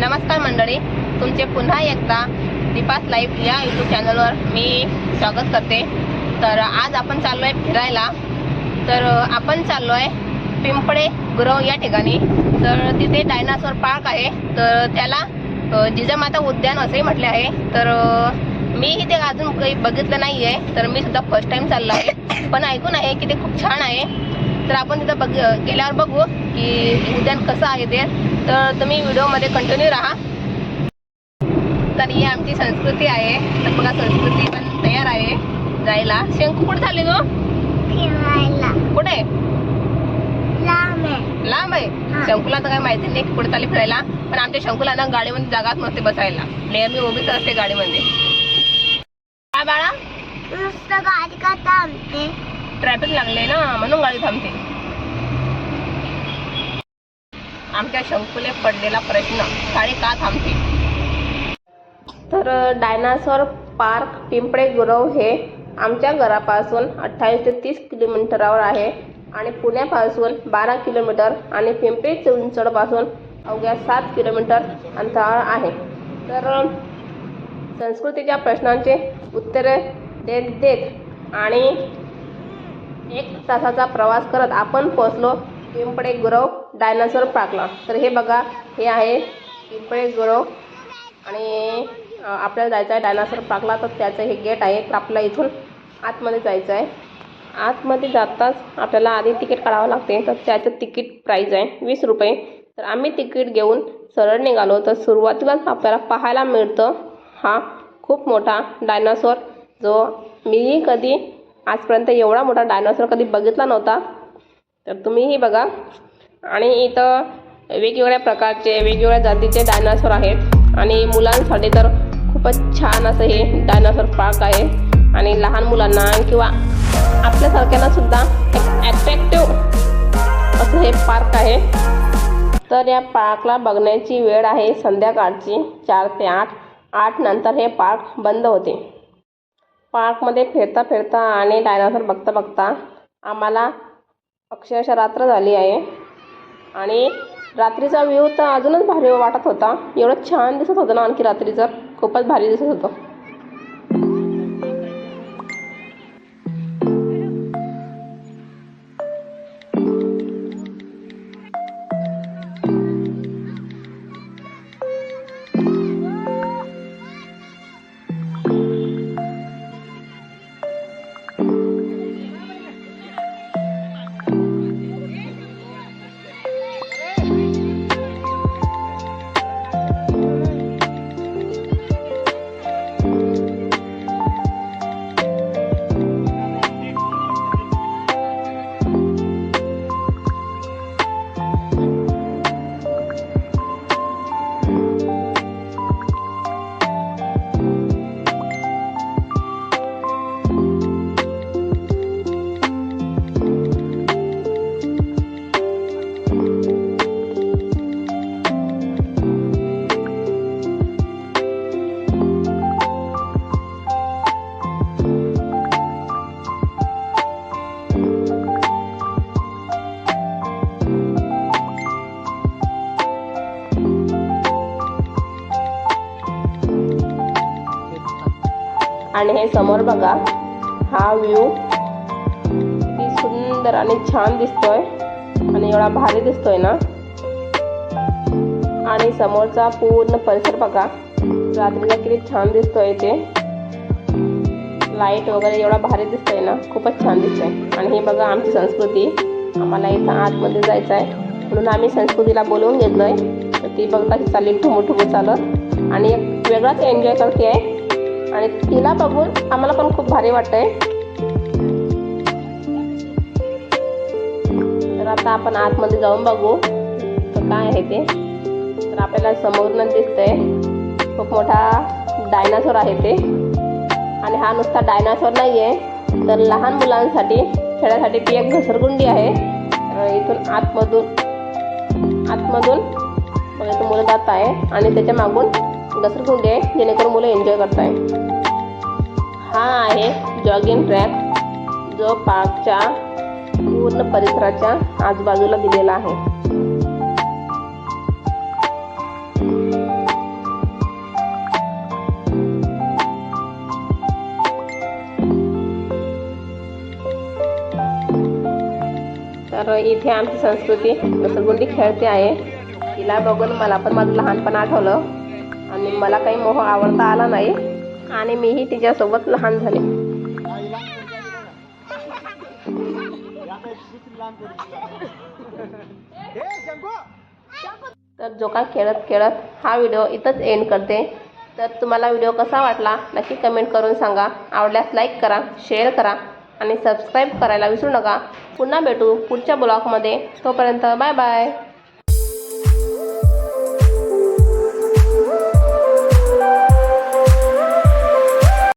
नमस्कार मंडळी तुमचे पुन्हा एकदा दीपास लाईव्ह या यूट्यूब चॅनलवर मी स्वागत करते. तर आज आपण चाललो आहे फिरायला. तर आपण चाललो आहे पिंपळे गुरव या ठिकाणी. तर तिथे डायनासोर पार्क आहे. तर त्याला जिजामाता उद्यान असेही म्हटले आहे. तर मी इथे अजून काही बघितलं नाही आहे तर मी सुद्धा फर्स्ट टाइम चाललो आहे. पण ऐकून आहे की ते खूप छान आहे. तर आपण तिथं बघ गेल्यावर बघू की उद्यान कसं आहे ते. तर तुम्ही व्हिडिओमध्ये कंटिन्यू राहा. तर ही आमची संस्कृती आहे. तर बघा संस्कृती पण तयार आहे जायला. शंकू कुठे चालले गो? कुठे? लांब आहे. शंकूला तर काही माहिती नाही कुठे चालली फिरायला. पण आमच्या शंकूला ना गाडीमध्ये जागाच नसते बसायला. नेहमी उभीच असते गाडीमध्ये. काय बाळा. नुसतं गाडी का थांबते? ट्रॅफिक लागले ना म्हणून गाडी थांबते. आमच्या शंकुले पडलेला प्रश्न शाळे का थांबते? तर डायनासोर पार्क पिंपळे गुरव हे आमच्या घरापासून अठ्ठावीस ते तीस किलोमीटरावर आहे आणि पुण्यापासून बारा किलोमीटर आणि पिंपरी चिंचवडपासून अवघ्या सात किलोमीटर अंतरावर आहे. तर संस्कृतीच्या प्रश्नांचे उत्तरे देत देत आणि एक तासाचा प्रवास करत आपण पोहोचलो पिंपळे गुरव डायनासोर पार्कला तर हे बघा हे आहे पिंपळे गुरव. आणि आपल्याला जायचं आहे डायनासोर पार्कला तर त्याचं हे गेट आहे. तर आपल्याला इथून आतमध्ये जायचं आहे आतमध्ये जाताच आपल्याला आधी तिकीट काढावं लागते. तर त्याचं तिकीट प्राईज आहे वीस रुपये. तर आम्ही तिकीट घेऊन सरळ निघालो. तर सुरुवातीलाच आपल्याला पाहायला मिळतं हा खूप मोठा डायनासोर जो मीही कधी आजपर्यंत एवढा मोठा डायनासोर कधी बघितला नव्हता. तर तुम्हीही बघा. आणि इथं वेगवेगळ्या प्रकारचे वेगवेगळ्या जातीचे डायनासोर आहेत. आणि मुलांसाठी तर खूपच छान असं हे डायनासोर पार्क आहे. आणि लहान मुलांना किंवा आपल्यासारख्यांना सुद्धा एक ॲट्रॅक्टिव्ह असं हे पार्क आहे. तर या पार्कला बघण्याची वेळ आहे संध्याकाळची चार ते आठ. आठ नंतर हे पार्क बंद होते. पार्कमध्ये फिरता फिरता आणि डायनासोर बघता बघता आम्हाला अक्षरशः रात्र झाली आहे. आणि रात्रीचा व्ह्यू तर अजूनच भारी वाटत होता. एवढं छान दिसत होतं ना आणखी रात्रीचं. खूपच भारी दिसत होतं. आणि हे समोर बघा हा व्ह्यू किती सुंदर आणि छान दिसतोय आणि एवढा भारी दिसतोय ना? आणि समोरचा पूर्ण परिसर बघा रात्रीला किती छान दिसतोय ते. लाइट वगैरे एवढा भारी दिसतोय ना खूपच छान दिसतंय. आणि हे बघा आमची संस्कृती. आम्हाला इथं आतमध्ये जायचं आहे म्हणून आम्ही संस्कृतीला बोलवून घेतलोय. तर ती बघता चालली ठुमू ठुमू चालत. आणि एक वेगळाच एन्जॉय करते. आहे आणि तिला बघून आम्हाला पण खूप भारी वाटतंय. तर आता आपण आतमध्ये जाऊन बघू. तर काय आहे ते? तर आपल्याला समोरनं दिसतंय. खूप मोठा डायनासोर आहे ते. आणि हा नुसता डायनासोर नाही आहे तर लहान मुलांसाठी खेळासाठी ती एक घसरगुंडी आहे. इथून आतमधून आतमधून बघा इथं मुलं जात आहे. आणि त्याच्या मागून घसरगुंडी आहे जेणेकरून मुलं एन्जॉय करत आहे हा आहे जॉगिंग ट्रॅक जो पार्कच्या पूर्ण परिसराच्या आजूबाजूला दिलेला आहे. तर इथे आमची संस्कृती घसरगुंडी खेळते आहे तिला बघून मला पण माझं लहानपण आठवलं. आणि मला काही मोह आवडता आला नाही. आणि मीही तिच्यासोबत लहान झाले. तर जो का खेळत खेळत हा व्हिडिओ इथंच एंड करते. तर तुम्हाला व्हिडिओ कसा वाटला नक्की कमेंट करून सांगा. आवडल्यास लाईक करा शेअर करा. आणि सबस्क्राईब करायला विसरू नका. पुन्हा भेटू पुढच्या ब्लॉगमध्ये तोपर्यंत बाय बाय.